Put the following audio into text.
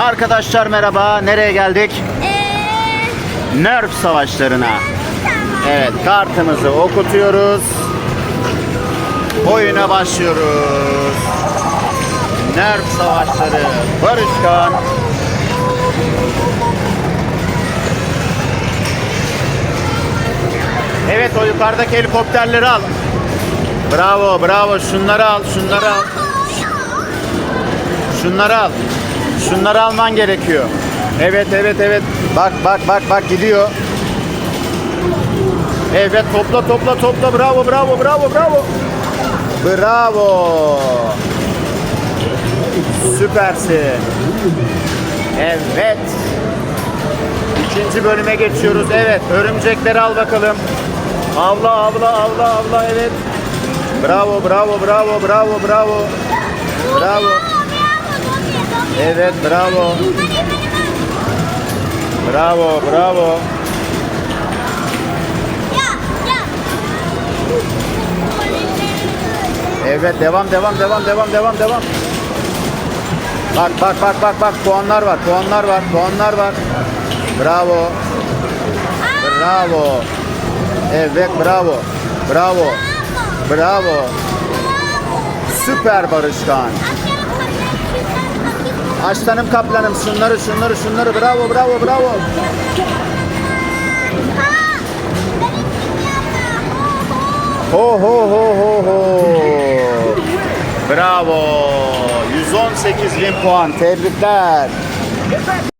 Arkadaşlar merhaba. Nereye geldik? Eee Nerf savaşlarına. Evet kartımızı okutuyoruz. Oyuna başlıyoruz. Nerf savaşları. Barışkan. Evet o yukarıdaki helikopterleri al. Bravo bravo şunları al şunları al. Şunları al. Şunları alman gerekiyor. Evet evet evet. Bak bak bak bak gidiyor. Evet topla topla topla bravo bravo bravo bravo. Bravo. Süpersin. Evet. İkinci bölüme geçiyoruz. Evet örümcekleri al bakalım. Avla avla avla avla evet. Bravo bravo bravo bravo bravo. Bravo. Evet bravo. Bravo bravo. Evet devam devam devam devam devam devam. Bak bak bak bak bak puanlar var puanlar var puanlar var. Bravo. Bravo. Evet bravo. Bravo. Bravo. Süper Barışkan. Aslanım kaplanım şunları şunları şunları bravo bravo bravo. Ho ho ho ho ho. Bravo. 118 bin puan. Tebrikler.